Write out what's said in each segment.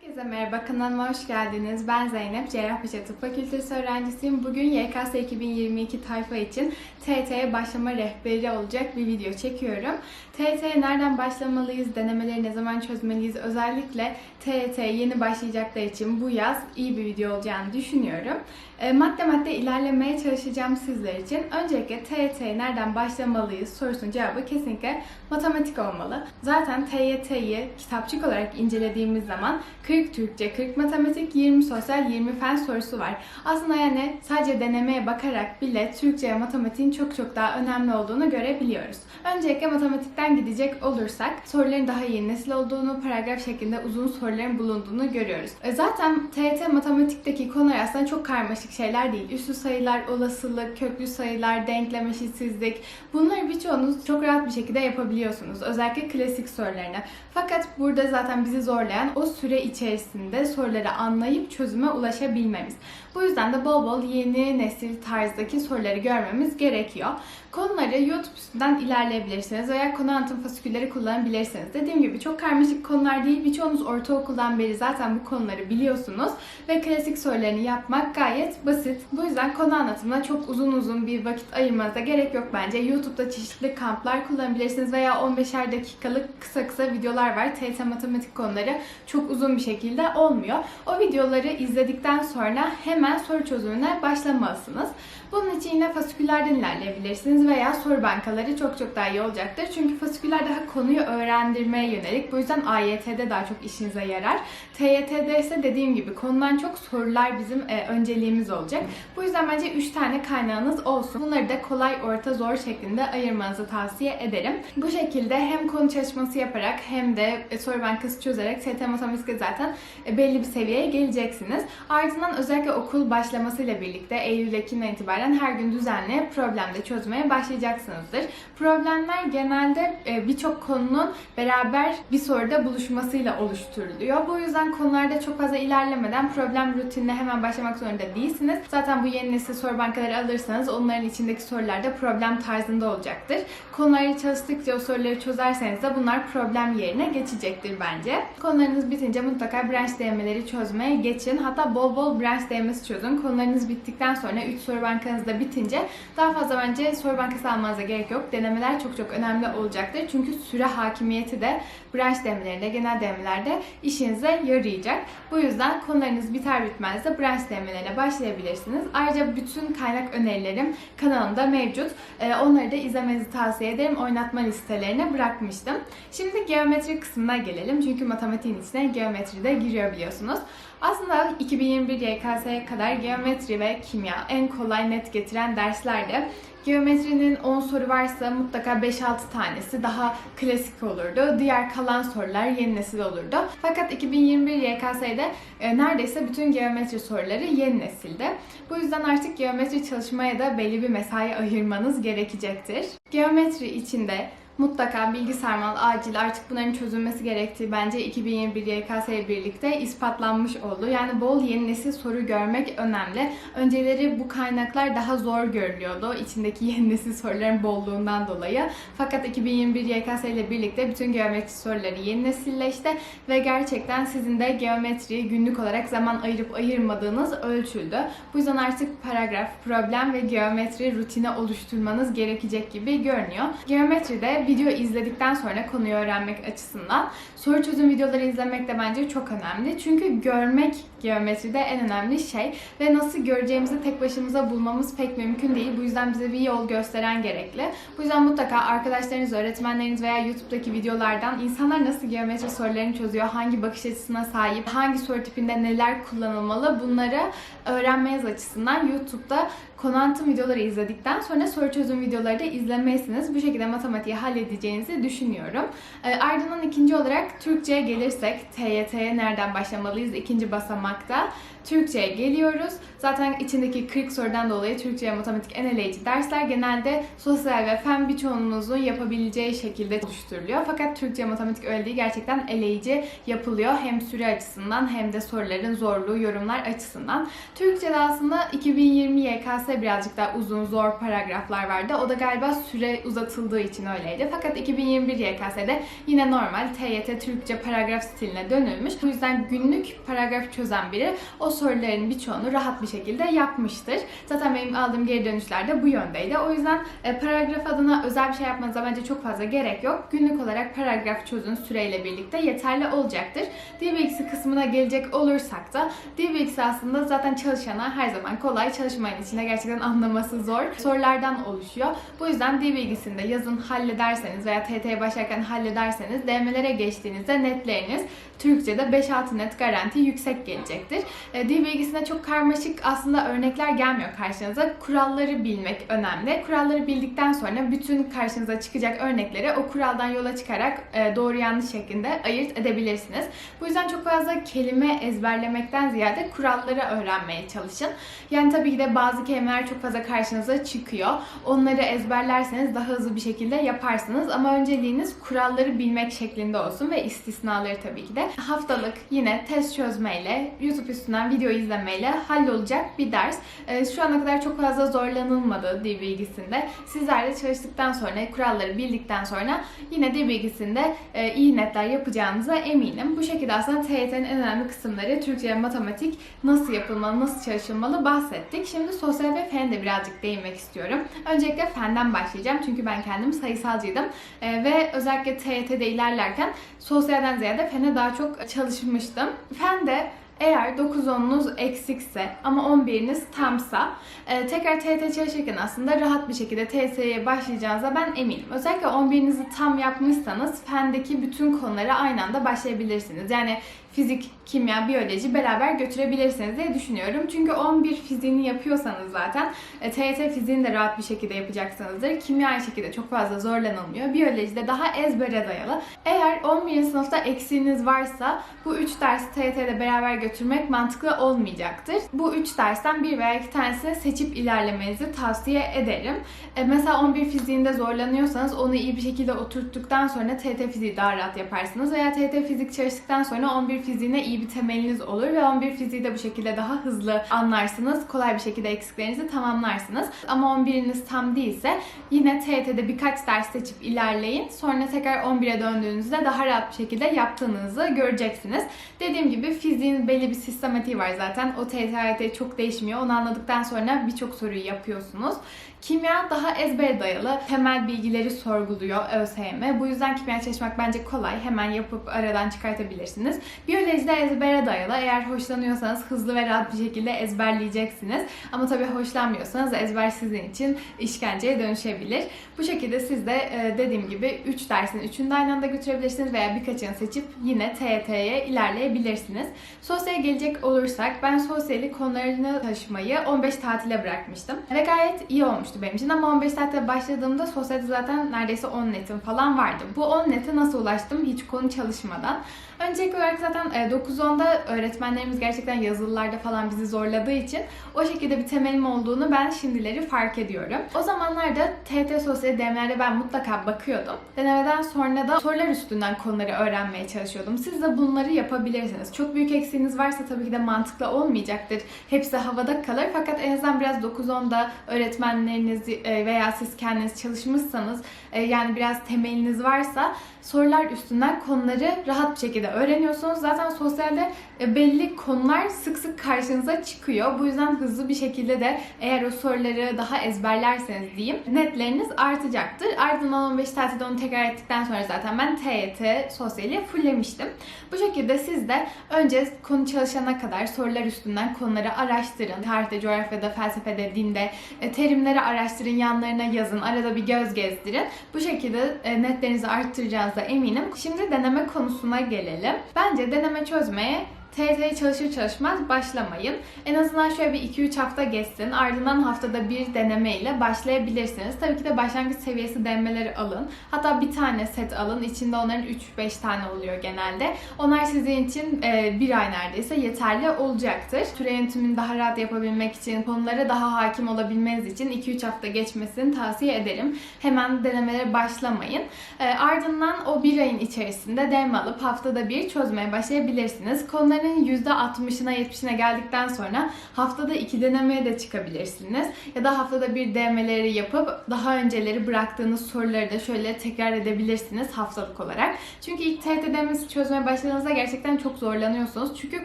Herkese merhaba, kanalıma hoş geldiniz. Ben Zeynep, Cerrahpaşa Tıp Fakültesi öğrencisiyim. Bugün YKS 2022 tayfa için TYT'ye başlama rehberi olacak bir video çekiyorum. TYT'ye nereden başlamalıyız, denemeleri ne zaman çözmeliyiz, özellikle TYT yeni başlayacaklar için bu yaz iyi bir video olacağını düşünüyorum. E, madde madde ilerlemeye çalışacağım sizler için. Öncelikle TYT'ye nereden başlamalıyız sorusunun cevabı kesinlikle matematik olmalı. Zaten TYT'yi kitapçık olarak incelediğimiz zaman 40 Türkçe, 40 matematik, 20 sosyal, 20 fen sorusu var. Aslında yani sadece denemeye bakarak bile Türkçe ve matematiğin çok çok daha önemli olduğunu görebiliyoruz. Öncelikle matematikten gidecek olursak soruların daha yeni nesil olduğunu, paragraf şeklinde uzun soruların bulunduğunu görüyoruz. E Zaten TYT matematikteki konular aslında çok karmaşık şeyler değil. Üslü sayılar, olasılık, köklü sayılar, denklem eşitsizlik bunları birçoğunuz çok rahat bir şekilde yapabiliyorsunuz. Özellikle klasik sorularını. Fakat burada zaten bizi zorlayan o süre içerisinde soruları anlayıp çözüme ulaşabilmemiz. Bu yüzden de bol bol yeni nesil tarzdaki soruları görmemiz gerekiyor. Konuları YouTube üstünden ilerleyebilirsiniz veya konu anlatım fasikülleri kullanabilirsiniz. Dediğim gibi çok karmaşık konular değil. Birçoğunuz ortaokuldan beri zaten bu konuları biliyorsunuz ve klasik sorularını yapmak gayet basit. Bu yüzden konu anlatımına çok uzun uzun bir vakit ayırmanıza gerek yok bence. YouTube'da çeşitli kamplar kullanabilirsiniz veya 15'er dakikalık kısa kısa videolar var. TYT matematik konuları çok uzun bir şekilde olmuyor. O videoları izledikten sonra hemen soru çözümüne başlamalısınız. Bunun için yine fasiküllerden ilerleyebilirsiniz veya soru bankaları çok çok daha iyi olacaktır. Çünkü fasiküller daha konuyu öğrendirmeye yönelik. Bu yüzden AYT'de daha çok işinize yarar. TYT'de ise dediğim gibi konudan çok sorular bizim e, önceliğimiz olacak. Bu yüzden bence 3 tane kaynağınız olsun. Bunları da kolay, orta, zor şeklinde ayırmanızı tavsiye ederim. Bu şekilde hem konu çalışması yaparak hem de e, soru bankası çözerek TYT matematikte zaten e, belli bir seviyeye geleceksiniz. Ardından özellikle okul başlamasıyla birlikte Eylül Ekim'den itibaren her gün düzenli problemde çözmeye başlayacaksınızdır. Problemler genelde e, birçok konunun beraber bir soruda buluşmasıyla oluşturuluyor. Bu yüzden konularda çok fazla ilerlemeden problem rutinine hemen başlamak zorunda değilsiniz. Zaten bu yeni nesil soru bankaları alırsanız onların içindeki sorular da problem tarzında olacaktır. Konuları çalıştıkça o soruları çözerseniz de bunlar problem yerine geçecektir bence. Konularınız bitince mutlaka branş değmeleri çözmeye geçin. Hatta bol bol branş değmesi çözün. Konularınız bittikten sonra 3 soru bankanız da bitince daha fazla bence soru bankası almanıza gerek yok. Denemeler çok çok önemli olacaktır. Çünkü süre hakimiyeti de branş denemelerinde, genel denemelerde işinize yarayacak. Bu yüzden konularınız biter bitmez de branş denemelerine başlayabilirsiniz. Ayrıca bütün kaynak önerilerim kanalımda mevcut. Ee, Onları da izlemenizi tavsiye ederim. Oynatma listelerine bırakmıştım. Şimdi geometri kısmına gelelim. Çünkü matematiğin içine geometri de giriyor biliyorsunuz. Aslında 2021 YKS'ye kadar geometri ve kimya en kolay net getiren derslerdi. Geometrinin 10 soru varsa mutlaka 5-6 tanesi daha klasik olurdu. Diğer kalan sorular yeni nesil olurdu. Fakat 2021 YKS'de e, neredeyse bütün geometri soruları yeni nesilde. Bu yüzden artık geometri çalışmaya da belli bir mesai ayırmanız gerekecektir. Geometri içinde mutlaka bilgi sarmal acil artık bunların çözülmesi gerektiği bence 2021 YKS ile birlikte ispatlanmış oldu. Yani bol yeni nesil soru görmek önemli. Önceleri bu kaynaklar daha zor görülüyordu içindeki yeni nesil soruların bolluğundan dolayı. Fakat 2021 YKS ile birlikte bütün geometri soruları yeni nesilleşti ve gerçekten sizin de geometriyi günlük olarak zaman ayırıp ayırmadığınız ölçüldü. Bu yüzden artık paragraf, problem ve geometri rutine oluşturmanız gerekecek gibi görünüyor. Geometride video izledikten sonra konuyu öğrenmek açısından soru çözüm videoları izlemek de bence çok önemli. Çünkü görmek geometride en önemli şey ve nasıl göreceğimizi tek başımıza bulmamız pek mümkün değil. Bu yüzden bize bir yol gösteren gerekli. Bu yüzden mutlaka arkadaşlarınız, öğretmenleriniz veya YouTube'daki videolardan insanlar nasıl geometri sorularını çözüyor, hangi bakış açısına sahip, hangi soru tipinde neler kullanılmalı bunları öğrenmeniz açısından YouTube'da konantım videoları izledikten sonra soru çözüm videoları da izlemelisiniz. Bu şekilde matematiği halledeceğinizi düşünüyorum. E, ardından ikinci olarak Türkçe'ye gelirsek TYT'ye nereden başlamalıyız? İkinci basamakta. Türkçe'ye geliyoruz. Zaten içindeki 40 sorudan dolayı Türkçe ve matematik en eleyici dersler genelde sosyal ve fen birçoğunuzun yapabileceği şekilde oluşturuluyor. Fakat Türkçe matematik öyle değil. Gerçekten eleyici yapılıyor. Hem süre açısından hem de soruların zorluğu, yorumlar açısından. Türkçe'de aslında 2020 YKS birazcık daha uzun, zor paragraflar vardı. O da galiba süre uzatıldığı için öyleydi. Fakat 2021 YKS'de yine normal TYT Türkçe paragraf stiline dönülmüş. Bu yüzden günlük paragraf çözen biri o soruların birçoğunu rahat bir şekilde yapmıştır. Zaten benim aldığım geri dönüşler de bu yöndeydi. O yüzden e, paragraf adına özel bir şey yapmanıza bence çok fazla gerek yok. Günlük olarak paragraf çözün süreyle birlikte yeterli olacaktır. Dil kısmına gelecek olursak da dil aslında zaten çalışana her zaman kolay, çalışmayan içinde gerçekten anlaması zor sorulardan oluşuyor. Bu yüzden dil bilgisinde yazın hallederseniz veya TT'ye başlarken hallederseniz DM'lere geçtiğinizde netleriniz Türkçe'de 5-6 net garanti yüksek gelecektir. E, dil bilgisinde çok karmaşık aslında örnekler gelmiyor karşınıza. Kuralları bilmek önemli. Kuralları bildikten sonra bütün karşınıza çıkacak örnekleri o kuraldan yola çıkarak e, doğru yanlış şeklinde ayırt edebilirsiniz. Bu yüzden çok fazla kelime ezberlemekten ziyade kuralları öğrenmeye çalışın. Yani tabii ki de bazı kelimeler çok fazla karşınıza çıkıyor. Onları ezberlerseniz daha hızlı bir şekilde yaparsınız. Ama önceliğiniz kuralları bilmek şeklinde olsun ve istisnaları tabii ki de. Haftalık yine test çözmeyle, YouTube üstünden video izlemeyle hallolacak bir ders. Ee, Şu ana kadar çok fazla zorlanılmadı dil bilgisinde. Sizler de çalıştıktan sonra, kuralları bildikten sonra yine dil bilgisinde e, iyi netler yapacağınıza eminim. Bu şekilde aslında TYT'nin en önemli kısımları Türkçe matematik nasıl yapılmalı, nasıl çalışılmalı bahsettik. Şimdi sosyal ve fen de birazcık değinmek istiyorum. Öncelikle fenden başlayacağım çünkü ben kendim sayısalcıydım Ee, ve özellikle TYT'de ilerlerken sosyalden ziyade fene daha çok çalışmıştım. Fen de eğer 9-10'unuz eksikse ama 11'iniz tamsa e, tekrar TYT çalışırken aslında rahat bir şekilde TYT'ye başlayacağınıza ben eminim. Özellikle 11'inizi tam yapmışsanız fendeki bütün konulara aynı anda başlayabilirsiniz. Yani fizik, kimya, biyoloji beraber götürebilirsiniz diye düşünüyorum. Çünkü 11 fiziğini yapıyorsanız zaten e, TYT fiziğini de rahat bir şekilde yapacaksınızdır. Kimya aynı şekilde çok fazla zorlanılmıyor. Biyoloji de daha ezbere dayalı. Eğer 11. sınıfta eksiğiniz varsa bu 3 dersi TYT'de beraber götürmek mantıklı olmayacaktır. Bu 3 dersten bir veya iki tanesini seçip ilerlemenizi tavsiye ederim. E, mesela 11 fiziğinde zorlanıyorsanız onu iyi bir şekilde oturttuktan sonra TYT fiziği daha rahat yaparsınız. Veya TYT fizik çalıştıktan sonra 11 fiziğine iyi bir temeliniz olur ve 11 fiziği de bu şekilde daha hızlı anlarsınız. Kolay bir şekilde eksiklerinizi tamamlarsınız. Ama 11'iniz tam değilse yine TYT'de birkaç ders seçip ilerleyin. Sonra tekrar 11'e döndüğünüzde daha rahat bir şekilde yaptığınızı göreceksiniz. Dediğim gibi fiziğin belli bir sistematiği var zaten. O TYT çok değişmiyor. Onu anladıktan sonra birçok soruyu yapıyorsunuz. Kimya daha ezbere dayalı. Temel bilgileri sorguluyor ÖSYM. Bu yüzden kimya çalışmak bence kolay. Hemen yapıp aradan çıkartabilirsiniz. Biyoloji de ezbere dayalı. Eğer hoşlanıyorsanız hızlı ve rahat bir şekilde ezberleyeceksiniz. Ama tabii hoşlanmıyorsanız ezber sizin için işkenceye dönüşebilir. Bu şekilde siz de e, dediğim gibi 3 dersin 3'ünü de aynı anda götürebilirsiniz veya birkaçını seçip yine TYT'ye ilerleyebilirsiniz. Sosyale gelecek olursak ben sosyali konularını taşımayı 15 tatile bırakmıştım. Ve gayet iyi olmuştu benim için ama 15 tatile başladığımda sosyalde zaten neredeyse 10 netim falan vardı. Bu 10 nete nasıl ulaştım hiç konu çalışmadan? Öncelikli olarak zaten e, 9-10'da öğretmenlerimiz gerçekten yazılılarda falan bizi zorladığı için o şekilde bir temelim olduğunu ben şimdileri fark ediyorum. O zamanlarda TT Sosyal DM'lerde ben mutlaka bakıyordum. Denemeden sonra da sorular üstünden konuları öğrenmeye çalışıyordum. Siz de bunları yapabilirsiniz. Çok büyük eksiğiniz varsa tabii ki de mantıklı olmayacaktır. Hepsi havada kalır. Fakat en azından biraz 9-10'da öğretmenleriniz e, veya siz kendiniz çalışmışsanız e, yani biraz temeliniz varsa sorular üstünden konuları rahat bir şekilde öğreniyorsunuz. Zaten sosyalde e, belli konular sık sık karşınıza çıkıyor. Bu yüzden hızlı bir şekilde de eğer o soruları daha ezberlerseniz diyeyim netleriniz artacaktır. Ardından 15 tatilde onu tekrar ettikten sonra zaten ben TYT sosyali fulllemiştim. Bu şekilde siz de önce konu çalışana kadar sorular üstünden konuları araştırın. Tarihte, coğrafyada, felsefede, dinde e, terimleri araştırın, yanlarına yazın, arada bir göz gezdirin. Bu şekilde e, netlerinizi arttıracağınıza eminim. Şimdi deneme konusuna gelelim. Bence deneme çözmeye TYT'ye çalışır çalışmaz başlamayın. En azından şöyle bir 2-3 hafta geçsin. Ardından haftada bir deneme ile başlayabilirsiniz. Tabii ki de başlangıç seviyesi denemeleri alın. Hatta bir tane set alın. İçinde onların 3-5 tane oluyor genelde. Onlar sizin için e, bir ay neredeyse yeterli olacaktır. Süre yönetimini daha rahat yapabilmek için, konulara daha hakim olabilmeniz için 2-3 hafta geçmesini tavsiye ederim. Hemen denemelere başlamayın. E, ardından o bir ayın içerisinde deneme alıp haftada bir çözmeye başlayabilirsiniz. Konuların denemenin %60'ına 70'ine geldikten sonra haftada iki denemeye de çıkabilirsiniz. Ya da haftada bir denemeleri yapıp daha önceleri bıraktığınız soruları da şöyle tekrar edebilirsiniz haftalık olarak. Çünkü ilk TYT denemesi çözmeye başladığınızda gerçekten çok zorlanıyorsunuz. Çünkü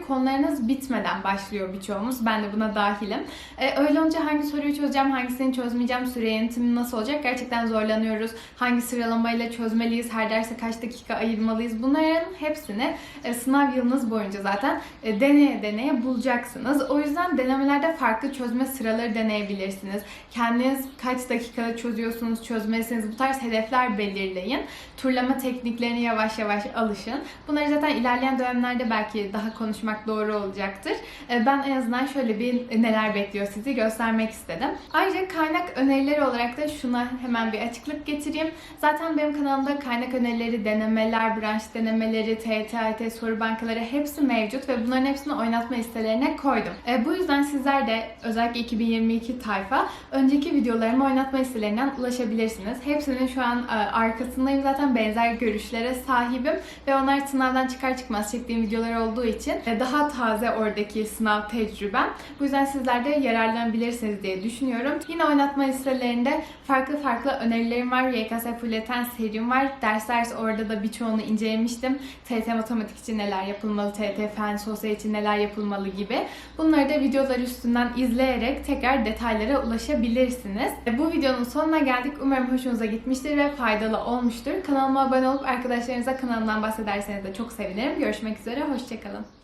konularınız bitmeden başlıyor birçoğumuz. Ben de buna dahilim. Ee, öyle olunca hangi soruyu çözeceğim, hangisini çözmeyeceğim, süre yönetimi nasıl olacak gerçekten zorlanıyoruz. Hangi sıralamayla çözmeliyiz, her derse kaç dakika ayırmalıyız. Bunların hepsini e, sınav yılınız boyunca zaten e, deneye deneye bulacaksınız. O yüzden denemelerde farklı çözme sıraları deneyebilirsiniz. Kendiniz kaç dakikada çözüyorsunuz, çözmelisiniz. Bu tarz hedefler belirleyin. Turlama tekniklerini yavaş yavaş alışın. Bunları zaten ilerleyen dönemlerde belki daha konuşmak doğru olacaktır. E, Ben en azından şöyle bir neler bekliyor sizi göstermek istedim. Ayrıca kaynak önerileri olarak da şuna hemen bir açıklık getireyim. Zaten benim kanalımda kaynak önerileri, denemeler, branş denemeleri, TYT, AYT soru bankaları hepsi mevcut ve bunların hepsini oynatma listelerine koydum. E, bu yüzden sizler de özellikle 2022 tayfa önceki videolarımı oynatma listelerinden ulaşabilirsiniz. Hepsinin şu an e, arkasındayım zaten benzer görüşlere sahibim ve onlar sınavdan çıkar çıkmaz çektiğim videolar olduğu için e, daha taze oradaki sınav tecrübem. Bu yüzden sizler de yararlanabilirsiniz diye düşünüyorum. Yine oynatma listelerinde farklı farklı önerilerim var. YKS Fulleten serim var. Dersler orada da birçoğunu incelemiştim. TYT Matematik için neler yapılmalı, TYT Fen Sosyal için neler yapılmalı gibi. Bunları da videolar üstünden izleyerek tekrar detaylara ulaşabilirsiniz. E, Bu videonun sonuna geldik. Umarım hoşunuza gitmiştir ve faydalı olmuştur. Kanalıma abone olup arkadaşlarınıza kanalımdan bahsederseniz de çok sevinirim. Görüşmek üzere, hoşçakalın.